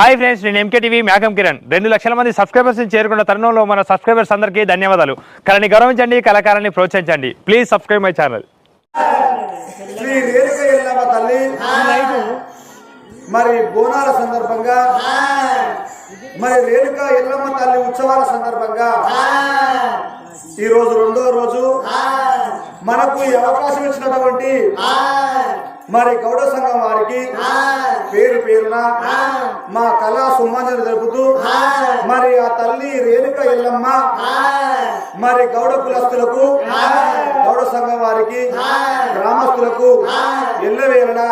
Hi friends నేను MK TV మేఘం కిరణ్. రెండు లక్షల మంది సబ్స్క్రైబర్స్ని చేరుకున్న తరుణంలో మన సబ్స్క్రైబర్స్ అందరికీ ధన్యవాదాలు. కళని గౌరవించండి కళాకారాన్ని ప్రోత్సహించండి. ప్లీజ్ సబ్స్క్రైబ్ మై ఛానల్ మరి బోనాల సందర్భంగా మరి రేణుక ఎల్లమ్మ తల్లి ఉత్సవాల సందర్భంగా ఈ రోజు రెండో రోజు మనకు ఈ అవకాశం ఇచ్చినటువంటి మరి గౌడ సంఘం వారికి పేరు పేరున మా కళా సుమ్మాంజలి జరుపుతూ మరి ఆ తల్లి రేణుక ఎల్లమ్మ మరి గౌడ కులస్తులకు గౌడ సంఘం వారికి గ్రామస్తులకు ఎల్లవేళలా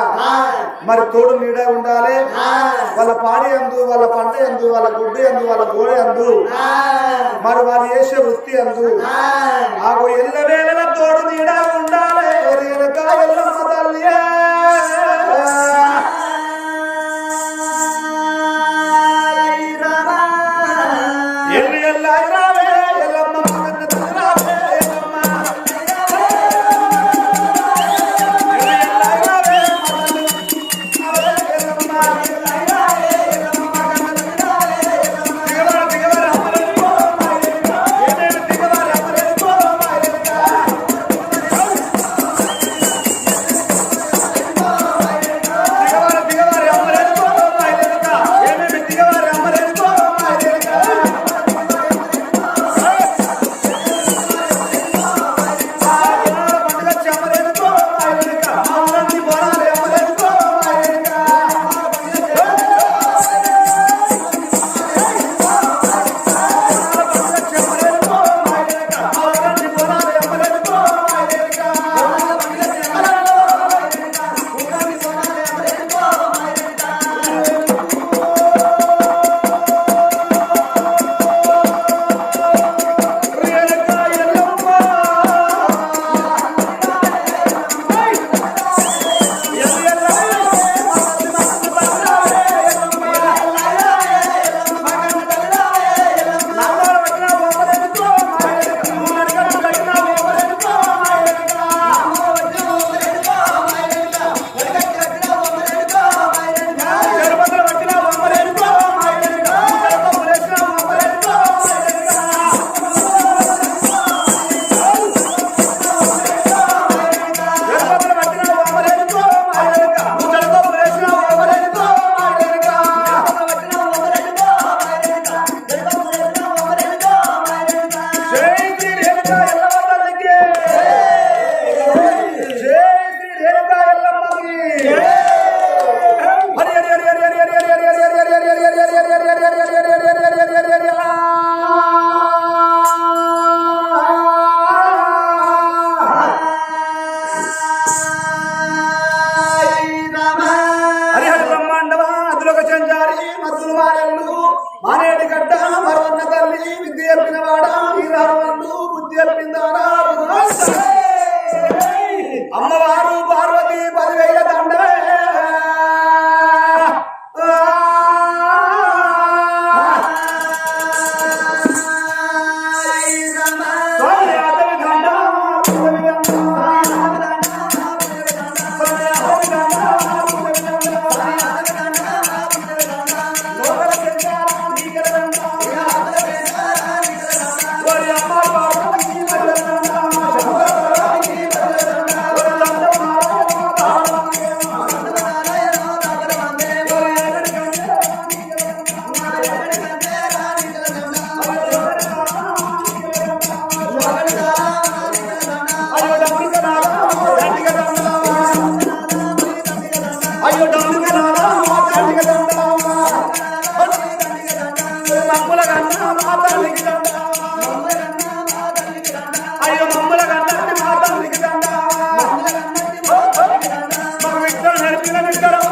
మరి తోడు నీడ ఉండాలి. వాళ్ళ పాడి అందు వాళ్ళ పంట అందు వాళ్ళ గుడ్డి అందు వాళ్ళ గోడె అందు మరి వాళ్ళు చేసే వృత్తి అందు. ఆగో ఎల్లవేళల తోడు నీడ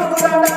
కూడా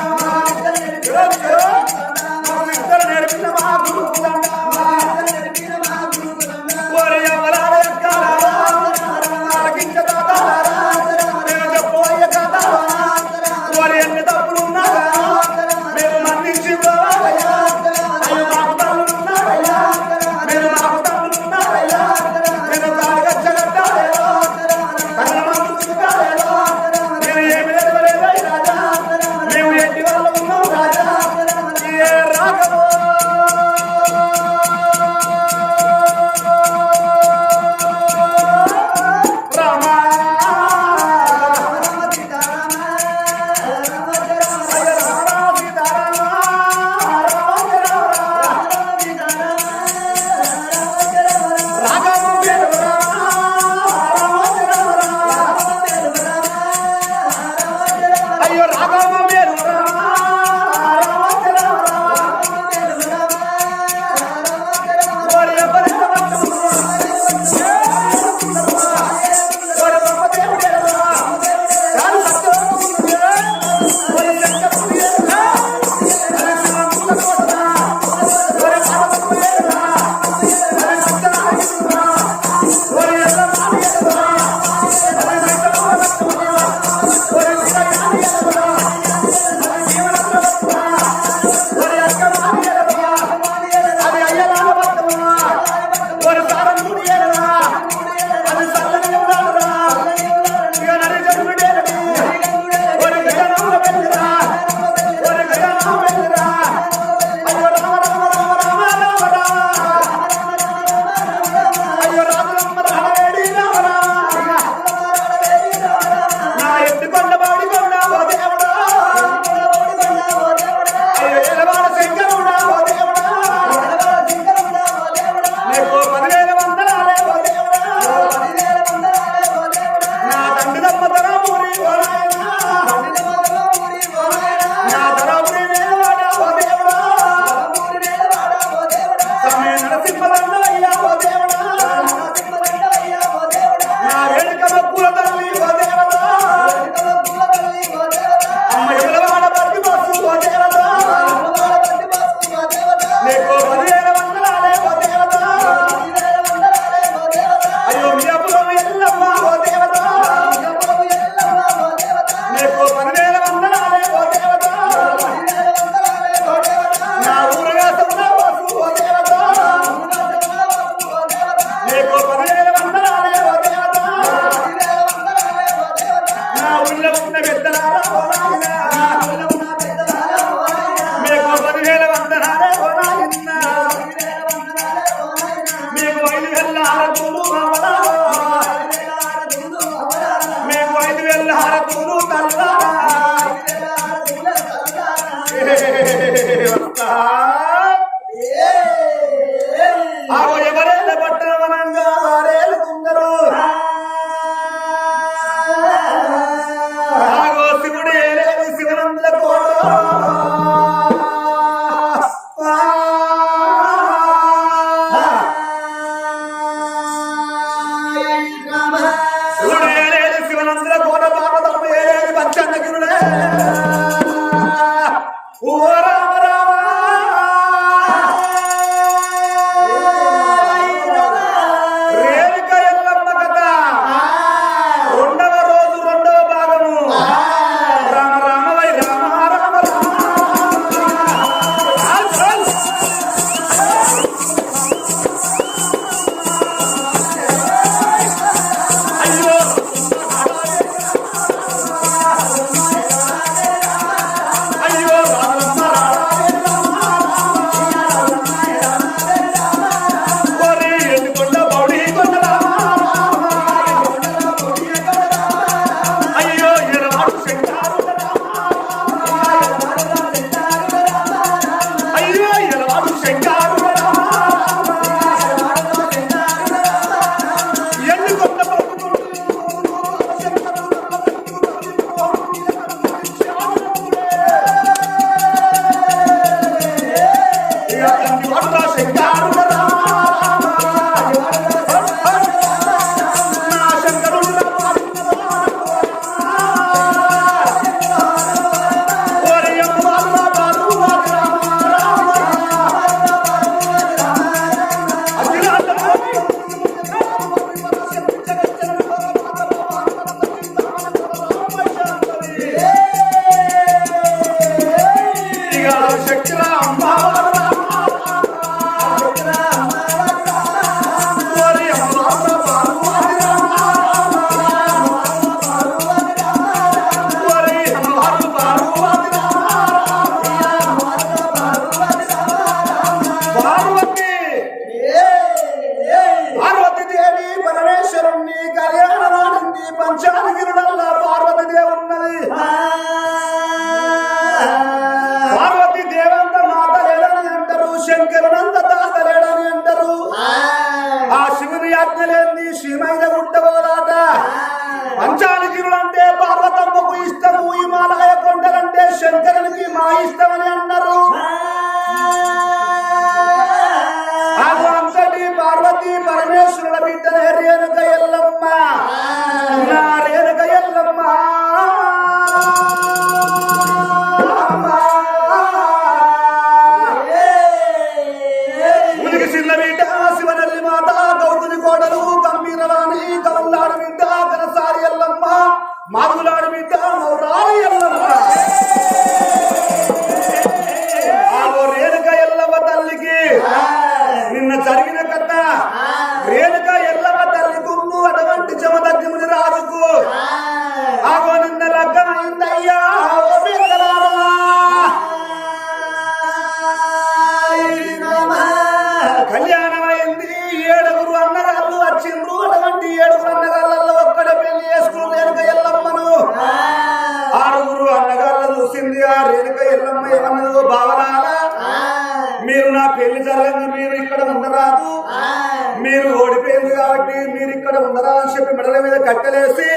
ఉండరా అని చెప్పి మెడల మీద కట్టలేసి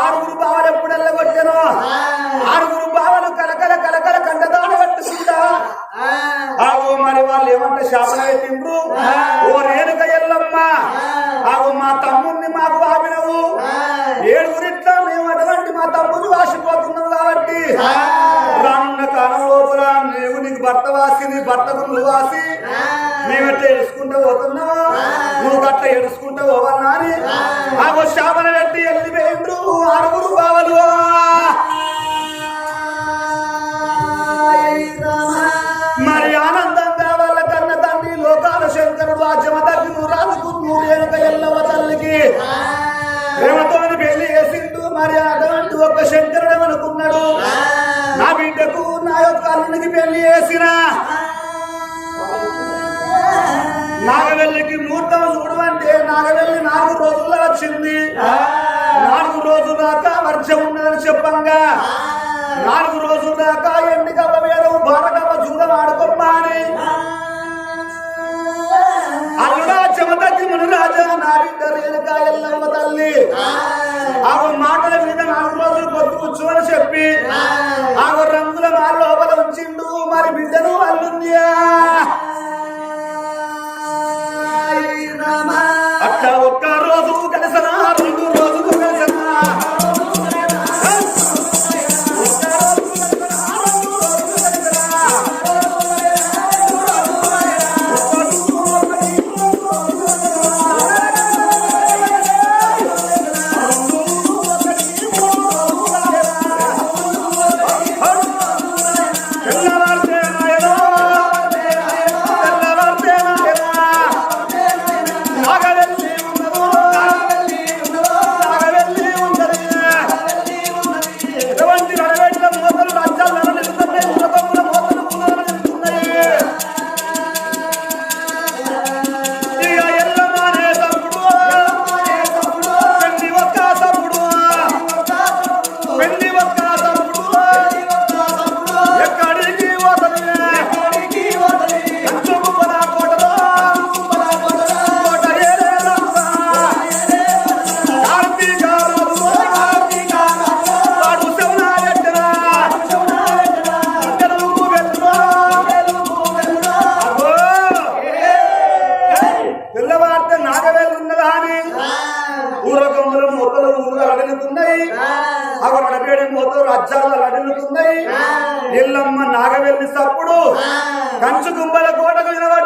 ఆరుగురు బావలు ఎప్పుడు వెళ్ళగొట్టాను ఆరుగురు బావలు కలకల కలకల కండదాడ కట్టుకుంటా ఆగు మరి వాళ్ళు ఏమంటే శాపన పెట్టిండ్రు. ఓ రేణుక ఎల్లమ్మ. ఆగు మా తమ్ముడిని మాకు ఆపినవు. ఏడుగురిట్లా మేము అటువంటి మా తమ్ముడు వాసిపోతున్నాం కాబట్టి రానున్న కాలం లోపల నీవు నీకు భర్త వాసి నీ భర్తకు నువ్వు వాసి మేమెట్లా ఎడుచుకుంటూ పోతున్నావు నువ్వు గట్ల ఎడుచుకుంటూ పోవన్నా అని ఆగో శాపన పెట్టి వెళ్ళిపోయిండ్రు ఆరుగురు బావలు. మరి ఆనందంగా వాళ్ళ కన్న తండ్రి లోకాల శంకరుడు ఆ జమ తగ్గి రాజుకు నూరేనుక ఎల్లవ తల్లికి. ప్రేమతోని పెళ్ళి చేసిండు మరి అటువంటి ఒక శంకరుడు అనుకున్నాడు. నా బిడ్డకు నా యొక్క అల్లునికి పెళ్ళి చేసిన. నాగవెల్లికి ముహూర్తం చూడమంటే నాగవెల్లి నాలుగు రోజుల్లో వచ్చింది. నాలుగు రోజుల దాకా వర్షం ఉందని చెప్పంగా. నాలుగు రోజుల దాకా ఎన్నికల వేదం భారతమ్మ చూడమాడుకోమ్మా అని అల్లుడా చెమతకి మన రాజా నా బిడ్డ రేణుక ఎల్లమ్మ తల్లి. ఆమె మాటల మీద నాలుగు రోజులు పొద్దు కూర్చోమని చెప్పి ఆమె రంగుల వాళ్ళ లోపల ఉంచిండు మరి బిడ్డను అల్లుందియా కలిసనా కంచు గుంబల గోడకు వినబడి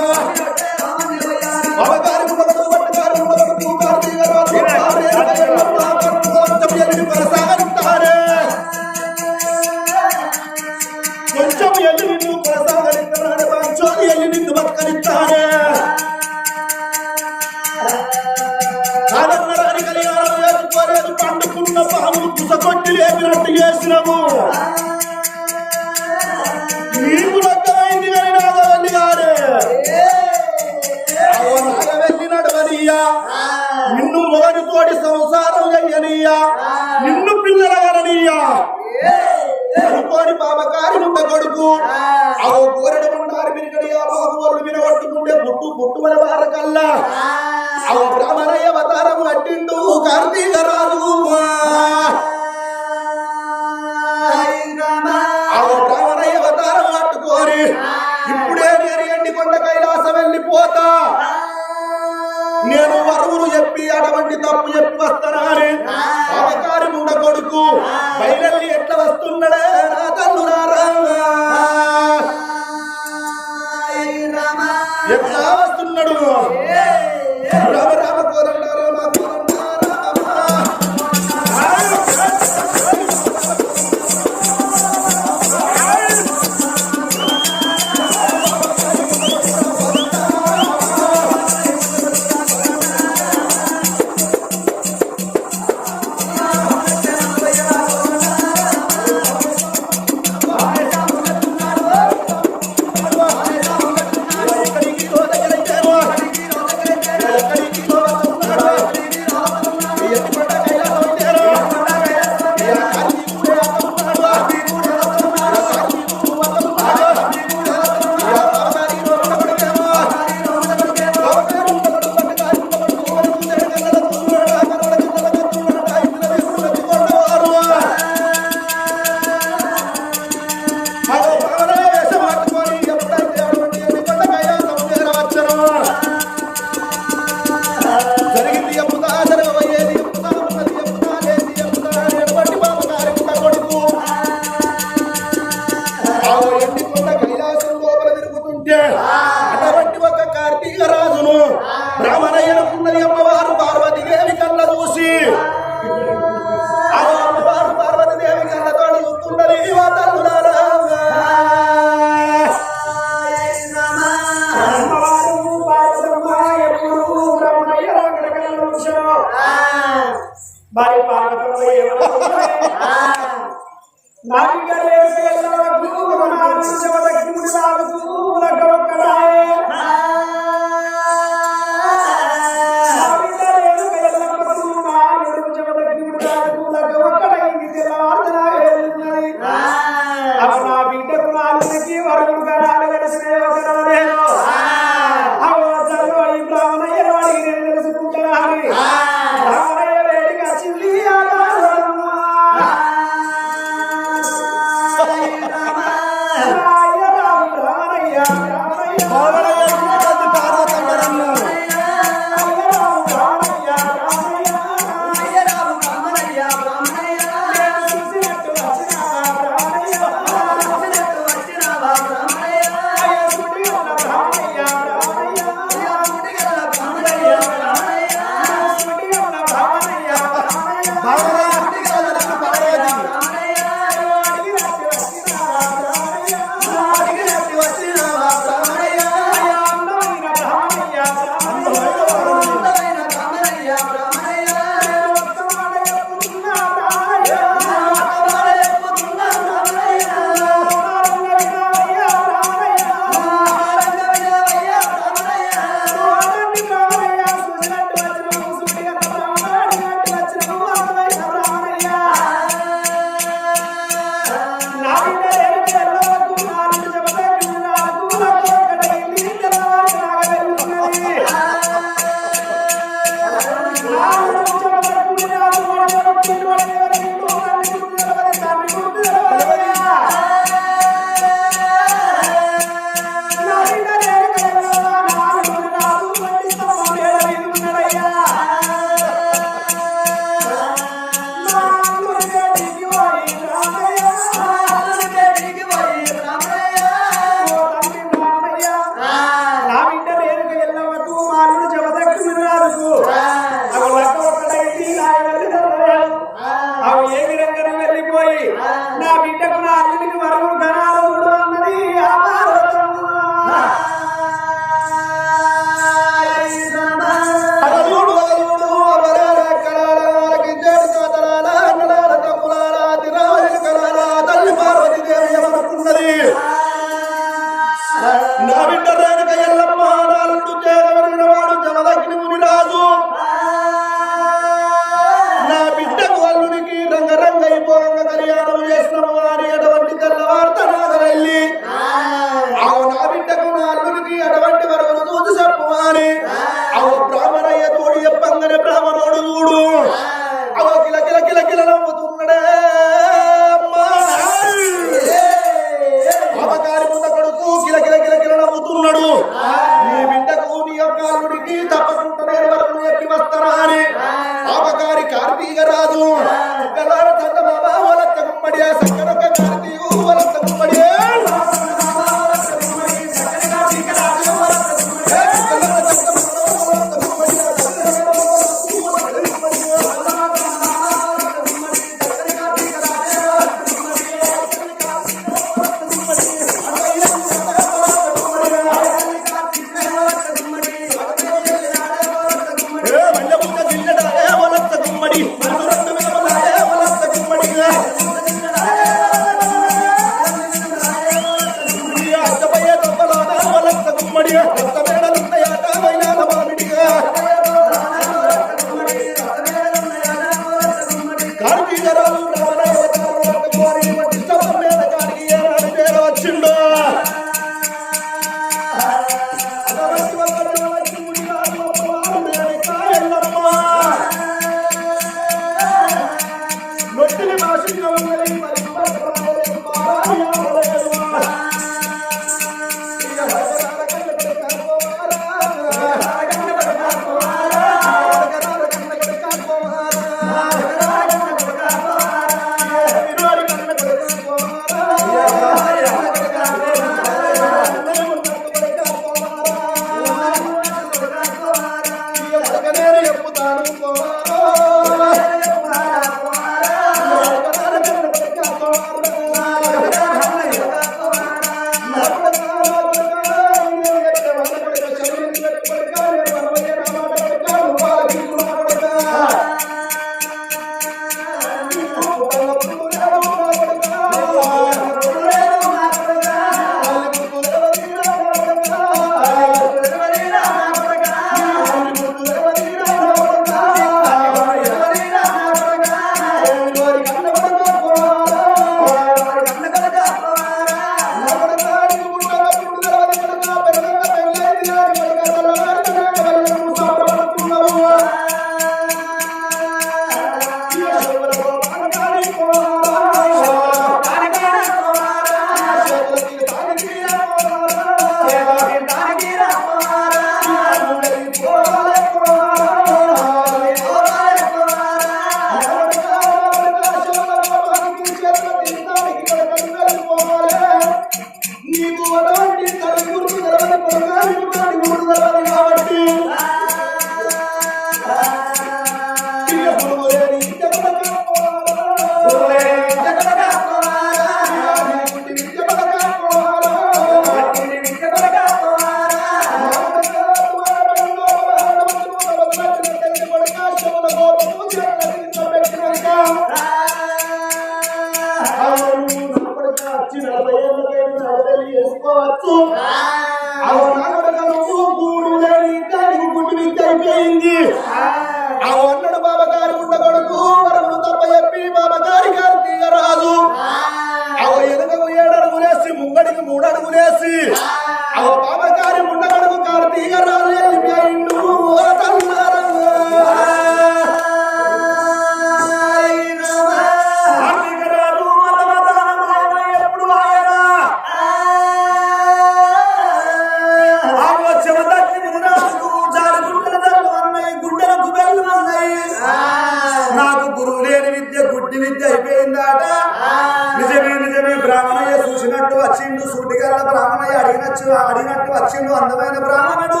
అచ్చు ఆడినట్టు అచ్చులు అందమైన బ్రాహ్మణుడు.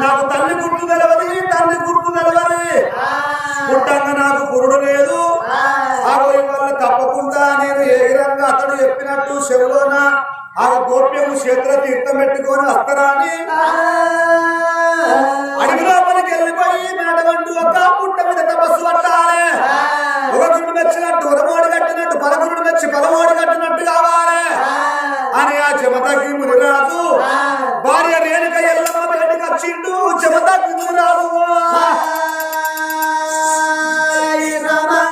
నాకు తల్లి గుర్తు తెలవది తల్లి గుర్తు తెలవది పుట్టంగా నాకు గురుడు లేదు. వల్ల తప్పకుండా నేను ఏ విధంగా అతడు చెప్పినట్టు చెవులోన ఆ గోప్యము క్షేత్ర తీర్థం పెట్టుకొని వస్తారాని అడిగిలోపలికి వెళ్ళిపోయి మేడమంటూ ఒక పుట్ట మీద తపస్సు పట్టాలి